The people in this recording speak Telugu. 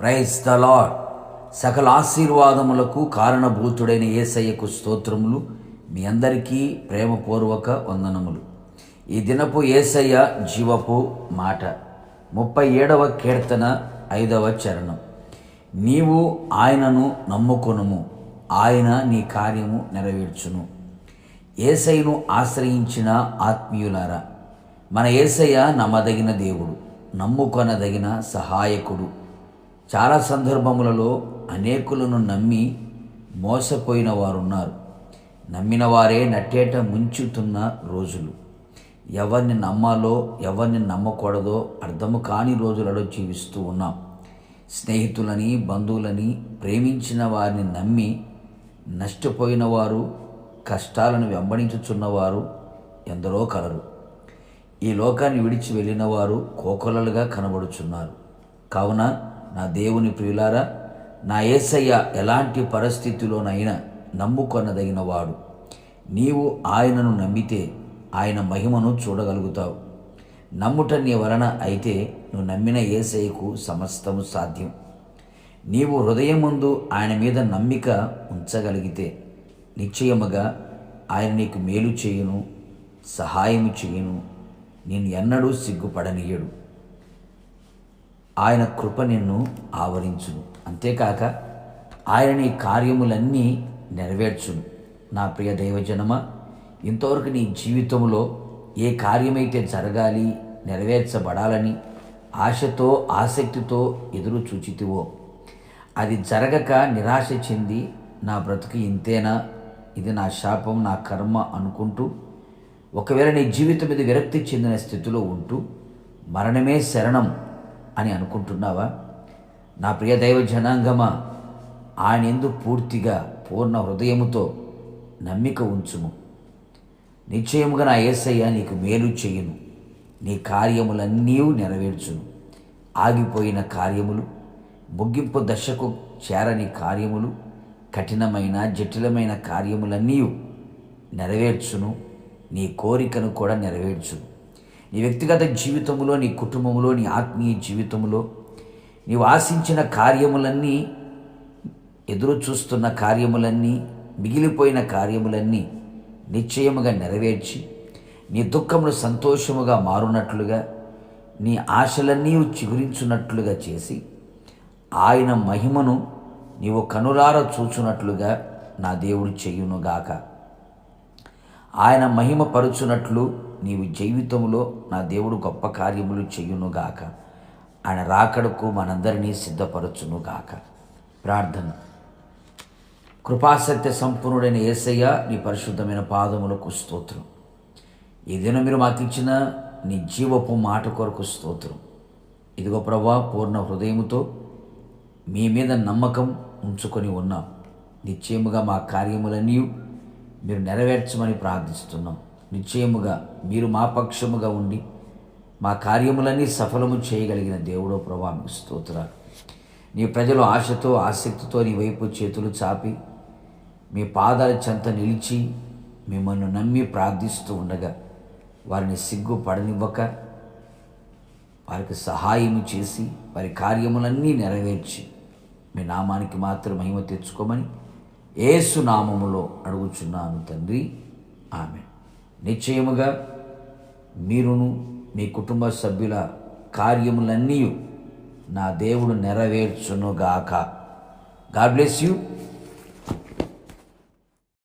ప్రైజ్ ద లాడ్ సకల ఆశీర్వాదములకు కారణభూతుడైన ఏసయ్యకు స్తోత్రములు. మీ అందరికీ ప్రేమపూర్వక వందనములు. ఈ దినపు ఏసయ్య జీవపు మాట. ముప్పై ఏడవ కీర్తన ఐదవ చరణం. నీవు ఆయనను నమ్ముకొనుము. ఆయన నీ కార్యము నెరవేర్చును. ఏసైను ఆశ్రయించిన ఆత్మీయులారా మన ఏసయ్య నమ్మదగిన దేవుడు నమ్ముకొనదగిన సహాయకుడు. చాలా సందర్భములలో అనేకులను నమ్మి మోసపోయిన వారున్నారు నమ్మిన వారే నట్టేట ముంచుతున్న రోజులు. ఎవరిని నమ్మాలో ఎవరిని నమ్మకూడదో అర్థము కాని రోజులలో జీవిస్తూ ఉన్నాం. స్నేహితులని బంధువులని ప్రేమించిన వారిని నమ్మి నష్టపోయిన వారు కష్టాలను వెంబడించుచున్నవారు ఎందరో కలరు. ఈ లోకాన్ని విడిచి వెళ్ళిన వారు కోకొలలుగా కనబడుచున్నారు. కావున నా దేవుని ప్రియులారా నా ఏసయ్య ఎలాంటి పరిస్థితిలోనైనా నమ్ముకొనదగిన వాడు నీవు ఆయనను నమ్మితే ఆయన మహిమను చూడగలుగుతావు. నమ్ముట నీ వలన అయితే నువ్వు నమ్మిన ఏసయ్యకు సమస్తము సాధ్యం. నీవు హృదయం ముందు ఆయన మీద నమ్మిక ఉంచగలిగితే నిశ్చయముగా ఆయన నీకు మేలు చేయును సహాయము చేయును. నేను ఎన్నడూ సిగ్గుపడనీయడు. ఆయన కృప నిన్ను ఆవరించును. అంతేకాక ఆయన నీ కార్యములన్నీ నెరవేర్చును. నా ప్రియ దైవజనమ ఇంతవరకు నీ జీవితంలో ఏ కార్యమైతే జరగాలి నెరవేర్చబడాలని ఆశతో ఆసక్తితో ఎదురు చూచితివో అది జరగక నిరాశ చెంది నా బ్రతుకు ఇంతేనా? ఇది నా శాపం నా కర్మ అనుకుంటూ ఒకవేళ నీ జీవితం మీద విరక్తి చెందిన స్థితిలో ఉంటూ మరణమే శరణం. అని అనుకుంటున్నావా? నా ప్రియ దైవ జనాంగమా ఆయనందు పూర్తిగా పూర్ణ హృదయముతో నమ్మిక ఉంచుము. నిశ్చయముగా నా ఏసయ్య నీకు మేలు చేయును. నీ కార్యములన్నీ నెరవేర్చును. ఆగిపోయిన కార్యములు ముగింపు దశకు చేరని కార్యములు కఠినమైన జటిలమైన కార్యములన్నీ నెరవేర్చును. నీ కోరికను కూడా నెరవేర్చును. నీ వ్యక్తిగత జీవితంలో నీ కుటుంబంలో నీ ఆత్మీయ జీవితంలో నీవు ఆశించిన కార్యములన్నీ ఎదురు చూస్తున్న కార్యములన్నీ మిగిలిపోయిన కార్యములన్నీ నిశ్చయముగా నెరవేర్చి నీ దుఃఖమును సంతోషముగా మారునట్లుగా నీ ఆశలన్నీ చిగురించున్నట్లుగా చేసి ఆయన మహిమను నీవు కనులార చూచున్నట్లుగా నా దేవుడు చెయ్యునుగాక ఆయన మహిమ పరుచునట్లు నీవు జీవితంలో నా దేవుడు గొప్ప కార్యములు చేయునుగాక. ఆయన రాకడకు మనందరినీ సిద్ధపరచునుగాక. ప్రార్థన. కృపాసత్య సంపూర్ణుడైన ఏసయ్య నీ పరిశుద్ధమైన పాదములకు స్తోత్రం. ఏదైనా మీరు మాకు ఇచ్చిన నీ జీవపు మాట కొరకు స్తోత్రం. ఇదిగో ప్రభా పూర్ణ హృదయముతో మీ మీద నమ్మకం ఉంచుకొని ఉన్నాం. నిశ్చయముగా మా కార్యములన్నీ మీరు నెరవేర్చమని ప్రార్థిస్తున్నాం. నిశ్చయముగా మీరు మా పక్షముగా ఉండి మా కార్యములన్నీ సఫలము చేయగలిగిన దేవుడో ప్రభా మీకు స్తోత్రాలు. నీ ప్రజలు ఆశతో ఆసక్తితో నీ వైపు చేతులు చాపి మీ పాదాల చెంత నిలిచి మిమ్మల్ని నమ్మి ప్రార్థిస్తూ ఉండగా వారిని సిగ్గు పడనివ్వక వారికి సహాయం చేసి వారి కార్యములన్నీ నెరవేర్చి మీ నామానికి మాత్రం మహిమ తెచ్చుకోమని ఏసు నామములో అడుగుచున్నాను తండ్రి. ఆమె నిశ్చయముగా మీరును మీ కుటుంబ సభ్యుల కార్యములన్నీ నా దేవుడు నెరవేర్చునుగాక. God bless you.